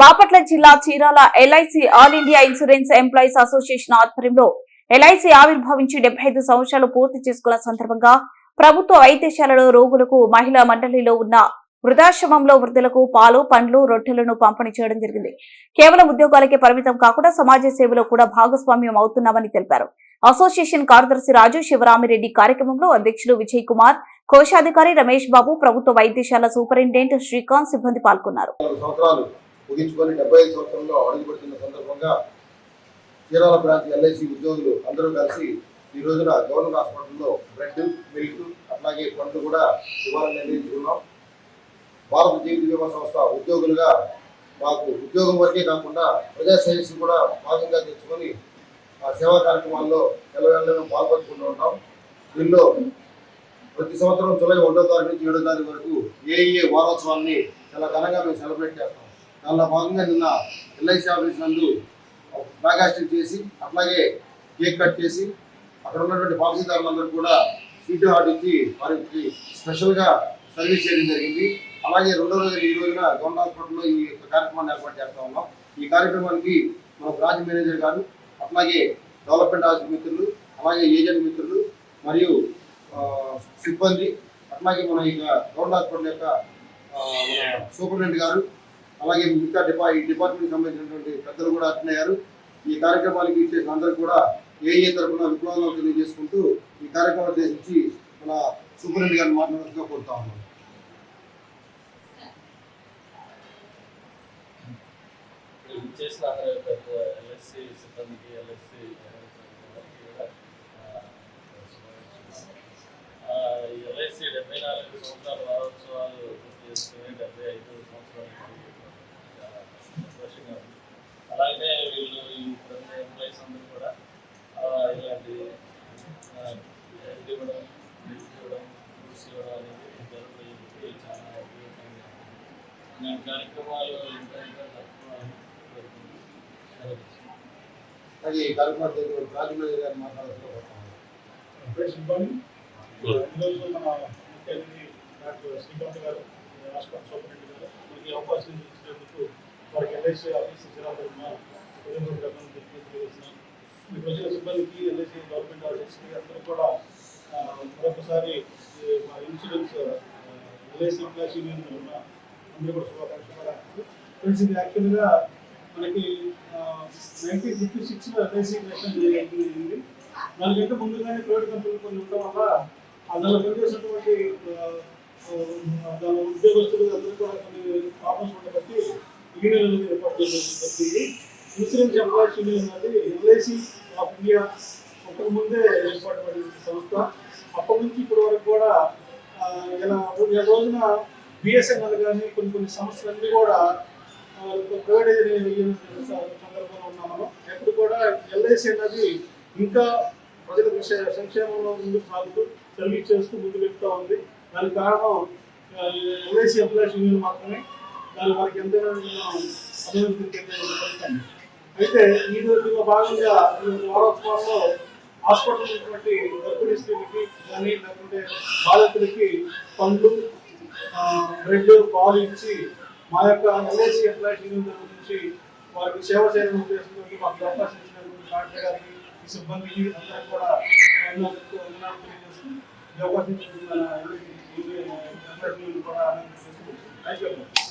బాపట్ల జిల్లా Chirala LIC all India insurance employees association ఆధ్వర్యంలో LIC ఆవిర్భవించి డెబ్బై ఐదు సంవత్సరాలు పూర్తి చేసుకున్న సందర్భంగా ప్రభుత్వ వైద్యశాలలో రోగులకు మహిళా మండలిలో ఉన్న వృద్ధాశ్రమంలో వృద్ధులకు పాలు పండ్లు రొట్టెలను పంపిణీ చేయడం జరిగింది. కేవలం ఉద్యోగాలకే పరిమితం కాకుండా సమాజ సేవలో కూడా భాగస్వామ్యం అవుతున్నామని తెలిపారు. అసోసియేషన్ కార్యదర్శి రాజు శివరామిరెడ్డి కార్యక్రమంలో అధ్యక్షులు విజయ్ కుమార్ కోశాధికారి రమేష్ బాబు ప్రభుత్వ వైద్యశాల సూపరింటెండెంట్ శ్రీకాంత్ సిబ్బంది పాల్గొన్నారు. చీరాల బ్రాంచ్ ఎల్ఐసి ఉద్యోగులు అందరూ కలిసి ఈ రోజున గవర్నమెంట్ హాస్పిటల్లో బ్రెడ్ మిల్క్ అట్లాగే పండ్లు కూడా ఇవ్వాలని నిర్ణయించుకున్నాం. భారత జీవిత బీమా సంస్థ ఉద్యోగులుగా మాకు ఉద్యోగం వరకే కాకుండా ప్రజా సర్వీస్ కూడా భాగంగా తెచ్చుకొని ఆ సేవా కార్యక్రమాల్లో నెలవెళ్ళను పాల్పంచుకుంటూ ఉంటాం దీనిలో ప్రతి సంవత్సరం జూలై ఒకటో తారీఖు నుంచి ఏడో తారీఖు వరకు ఏఈఏ వారోత్సవాన్ని చాలా ఘనంగా మేము సెలబ్రేట్ చేస్తాం. దానిలో భాగంగా నిన్న ఎల్ఐసి ఆఫీస్ నందు మెగాస్టిక్ చేసి అట్లాగే కేక్ కట్ చేసి అక్కడ ఉన్నటువంటి పాలసీదారులందరూ కూడా సీటు హార్ట్ ఇచ్చి వారికి స్పెషల్గా సర్వీస్ చేయడం జరిగింది. అలాగే రెండో రోజు ఈ రోజున గవర్నమెంట్ హాస్పిటల్లో ఈ యొక్క కార్యక్రమాన్ని ఏర్పాటు చేస్తా ఉన్నాం. ఈ కార్యక్రమానికి మన బ్రాంచ్ మేనేజర్ గారు అట్లాగే డెవలప్మెంట్ ఆఫీస్ మిత్రులు అలాగే ఏజెంట్ మిత్రులు మరియు సిబ్బంది అట్లాగే మన ఇక గవర్నమెంట్ హాస్పిటల్ యొక్క సూపరింటెండెంట్ గారు అలాగే మిగతా డిపా ఈ డిపార్ట్మెంట్కి సంబంధించినటువంటి పెద్దలు కూడా అటెండ్ ఈ కార్యక్రమానికి ఇచ్చేసిన అందరూ కూడా ఏ తరఫున విప్లవంలో తెలియజేసుకుంటూ ఈ కార్యక్రమం ఉద్దేశించి మన సూపరింటెండెంట్ గారిని మాట్లాడుతూ కోరుతా ఉన్నాం. చేసిన అందరూ పెద్ద ఎల్ఎస్సి సిబ్బందికి ఎల్ఎస్సి ఎల్ఐసి డెబ్బై నాలుగు సంవత్సరాల వారోత్సవాలు పూర్తి చేసుకుని డెబ్బై ఐదు సంవత్సరాలు చాలా సంతోషంగా ఉంది అలాగే వీళ్ళు ఈ ప్రతి ఎంప్లాయీస్ అందరూ కూడా ఆ, ఇలాంటి ఆ, హెల్త్ ఇవ్వడం మిల్క్ ఇవ్వడం ఫ్రూట్స్ ఇవ్వడం అనేది జరుగుతుంది. చాలా ఉపయోగకరంగా కార్యక్రమాలు ఇంకా ఇంకా తక్కువ అది మన ముఖ్య అతిథి డాక్టర్ శ్రీకాంత్ గారు హాస్పిటల్ సూపరింటెండెంట్ గారు మనకి అవకాశం ఇచ్చినందుకు వారికి ఎల్ఐసి ఆఫీస్ తెలియజేస్తున్నాం మీకు సిబ్బందికి ఎల్ఐసి గవర్నమెంట్ ఆఫీస్కి అందరూ కూడా మరొకసారి మా ఇన్సూరెన్స్ ఎల్ఐసి ఎంప్లాయీస్ యూనియన్ తరఫున అందరూ కూడా శుభాకాంక్షలు ఫ్రెండ్స్ ఇది యాక్చువల్గా మనకి నైన్టీన్ ఫిఫ్టీ సిక్స్లో ఎల్ఐసి క్రియేషన్ జరిగింది. దానికంటే ముందుగానే ప్రైవేట్ కంపెనీలు కొన్ని ఉండడం వల్ల అందులో పనిచేసినటువంటి దాని ఉద్యోగస్తులు అందరూ కూడా కొన్ని ప్రాబ్లమ్స్ ఉండబట్టి యూనియన్ ఏర్పాటు చేయడం ఇన్సూరెన్స్ ఎంప్లాయీస్ యూనియన్ అనేది ఎల్ఐసి ఆఫ్ ఇండియా ముందే ఏర్పాటు పడిన సంస్థ. అప్పటి నుంచి ఇప్పటి వరకు కూడా ఇలా రోజున బిఎస్ఎన్ఎల్ కానీ కొన్ని కొన్ని సంస్థలన్నీ కూడా ప్రైవేటైజేషన్ సందర్భంలో ఉన్నాం ఎప్పుడు కూడా ఎల్ఐసి అనేది ఇంకా ప్రజల సంక్షేమంలో ముందుకు సాగుతూ సర్వీస్ చేస్తూ ముందుకు వెళ్తూ ఉంది దానికి కారణం ఎల్ఐసి ఎంప్లాయీస్ యూనియన్ మాత్రమే దాని మనకి ఎంతైనా అభివృద్ధి అయితే ఈ రోజులో భాగంగా ఈ వారోత్సవాల్లో హాస్పిటల్ ఉన్నటువంటి గర్భిణీ స్త్రీలకి కానీ లేకుంటే బాధితులకి పండ్లు బ్రెడ్ పాలు ఇచ్చి మా యొక్క ఎల్ఐసి ఎంప్లాయీస్ నుంచి వారికి సేవ చేయడం చేసుకుని మాకు అవకాశం ఇచ్చినటువంటి డాక్టర్ గారికి ఈ సిబ్బందికి అందరూ కూడా తెలియజేస్తూ అవకాశం కూడా థ్యాంక్